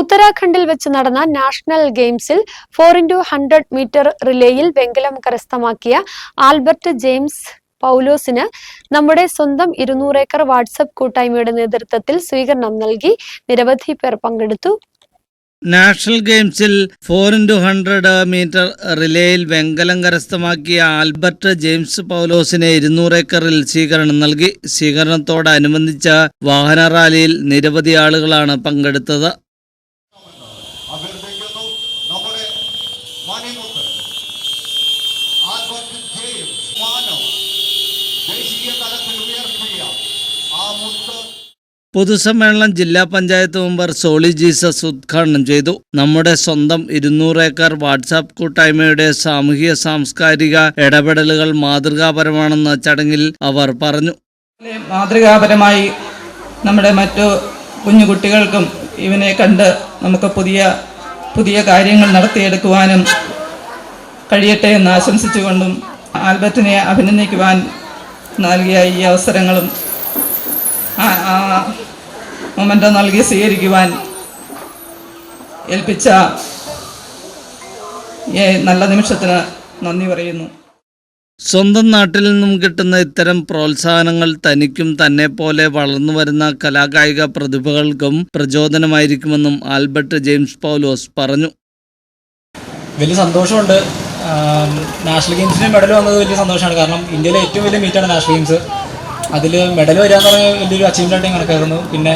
ഉത്തരാഖണ്ഡിൽ വെച്ച് നടന്ന നാഷണൽ ഗെയിംസിൽ ഫോർ ഇന്റു ഹൺഡ്രഡ് മീറ്റർ റിലേയിൽ വെങ്കലം കരസ്ഥമാക്കിയ ആൽബർട്ട് ജെയിംസ് പൗലോസിന് നമ്മുടെ സ്വന്തം ഇരുന്നൂറ് ഏക്കർ വാട്സപ്പ് കൂട്ടായ്മയുടെ നേതൃത്വത്തിൽ സ്വീകരണം നൽകി നിരവധി പേർ പങ്കെടുത്തു. നാഷണൽ ഗെയിംസിൽ ഫോർ ഇന്റു ഹൺഡ്രഡ് മീറ്റർ റിലേയിൽ വെങ്കലം കരസ്ഥമാക്കിയ ആൽബർട്ട് ജെയിംസ് പൗലോസിനെ ഇരുന്നൂറ് ഏക്കറിൽ സ്വീകരണം നൽകി. സ്വീകരണത്തോടനുബന്ധിച്ച വാഹന റാലിയിൽ നിരവധി ആളുകളാണ് പങ്കെടുത്തത്. പൊതുസമ്മേളനം ജില്ലാ പഞ്ചായത്ത് മെമ്പർ സോളി ജീസസ് ഉദ്ഘാടനം ചെയ്തു. നമ്മുടെ സ്വന്തം ഇരുന്നൂറ് ഏക്കർ വാട്സാപ്പ് കൂട്ടായ്മയുടെ സാമൂഹിക സാംസ്കാരിക ഇടപെടലുകൾ മാതൃകാപരമാണെന്ന ചടങ്ങിൽ അവർ പറഞ്ഞു. മാതൃകാപരമായി നമ്മുടെ മറ്റു കുഞ്ഞു കുട്ടികൾക്കും ഇവനെ കണ്ട് നമുക്ക് പുതിയ പുതിയ കാര്യങ്ങൾ നടത്തിയെടുക്കുവാനും കഴിയട്ടെ എന്ന് ആശംസിച്ചുകൊണ്ടും ആൽബർട്ടിനെ അഭിനന്ദിക്കുവാൻ നൽകിയ ഈ അവസരങ്ങളും മൊമെന്റ് നൽകി സ്വീകരിക്കുവാൻ ഏൽപ്പിച്ച നല്ല നിമിഷത്തിന് നന്ദി പറയുന്നു. സ്വന്തം നാട്ടിൽ നിന്നും കിട്ടുന്ന ഇത്തരം പ്രോത്സാഹനങ്ങൾ തനിക്കും തന്നെ പോലെ വളർന്നു വരുന്ന കലാകായിക പ്രതിഭകൾക്കും പ്രചോദനമായിരിക്കുമെന്നും ആൽബർട്ട് ജെയിംസ് പൗലോസ് പറഞ്ഞു. വലിയ സന്തോഷമുണ്ട്. നാഷണൽ ഗെയിംസിന് മെഡൽ വന്നത് വലിയ സന്തോഷമാണ്. കാരണം ഇന്ത്യയിലെ ഏറ്റവും വലിയ മീറ്റാണ് നാഷണൽ ഗെയിംസ്. അതിൽ മെഡൽ വരിക എന്ന് പറഞ്ഞാൽ വലിയൊരു അച്ചീവ്മെന്റ് ആയിട്ട് കണക്കായിരുന്നു. പിന്നെ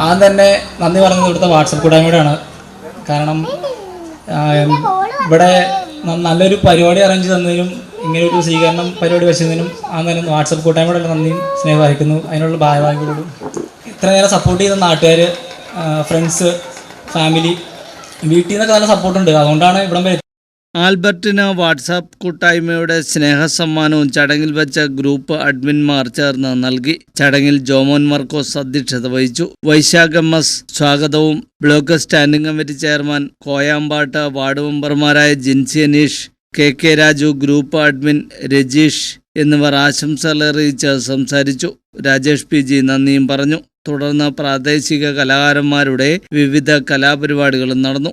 ആദ്യം തന്നെ നന്ദി പറയുന്നത് ഇവിടുത്തെ വാട്സപ്പ് കൂട്ടായ്മയോടാണ് കാരണം ഇവിടെ നല്ലൊരു പരിപാടി അറേഞ്ച് തന്നതിനും ഇങ്ങനെ ഒരു സ്വീകരണം പരിപാടി വെച്ചതിനും ആദ്യം വാട്സപ്പ് കൂട്ടായ്മയോടുള്ള നന്ദിയും സ്നേഹം അറിയിക്കുന്നു അതിനുള്ള ഭാരവാഹികളോടും ഇത്ര നേരം സപ്പോർട്ട് ചെയ്ത നാട്ടുകാർ ഫ്രണ്ട്സ് ഫാമിലി വീട്ടിൽ നിന്നൊക്കെ നല്ല സപ്പോർട്ടുണ്ട് അതുകൊണ്ടാണ് ഇവിടം വരെ ആൽബർട്ടിന് വാട്സാപ്പ് കൂട്ടായ്മയുടെ സ്നേഹസമ്മാനവും ചടങ്ങിൽ വെച്ച ഗ്രൂപ്പ് അഡ്മിൻമാർ ചേർന്ന് നൽകി. ചടങ്ങിൽ ജോമോൻ മർക്കോസ് അധ്യക്ഷത വഹിച്ചു. വൈശാഖ് എം എസ് സ്വാഗതവും. Block standing committee chairman Koyambattu ward മെമ്പർമാരായ Jincy Aneesh K K Raju group admin Rajeesh എന്നിവർ ആശംസകൾ അറിയിച്ച് സംസാരിച്ചു. രാജേഷ് പി ജി നന്ദിയും പറഞ്ഞു. തുടർന്ന് പ്രാദേശിക കലാകാരന്മാരുടെ വിവിധ കലാപരിപാടികളും നടന്നു.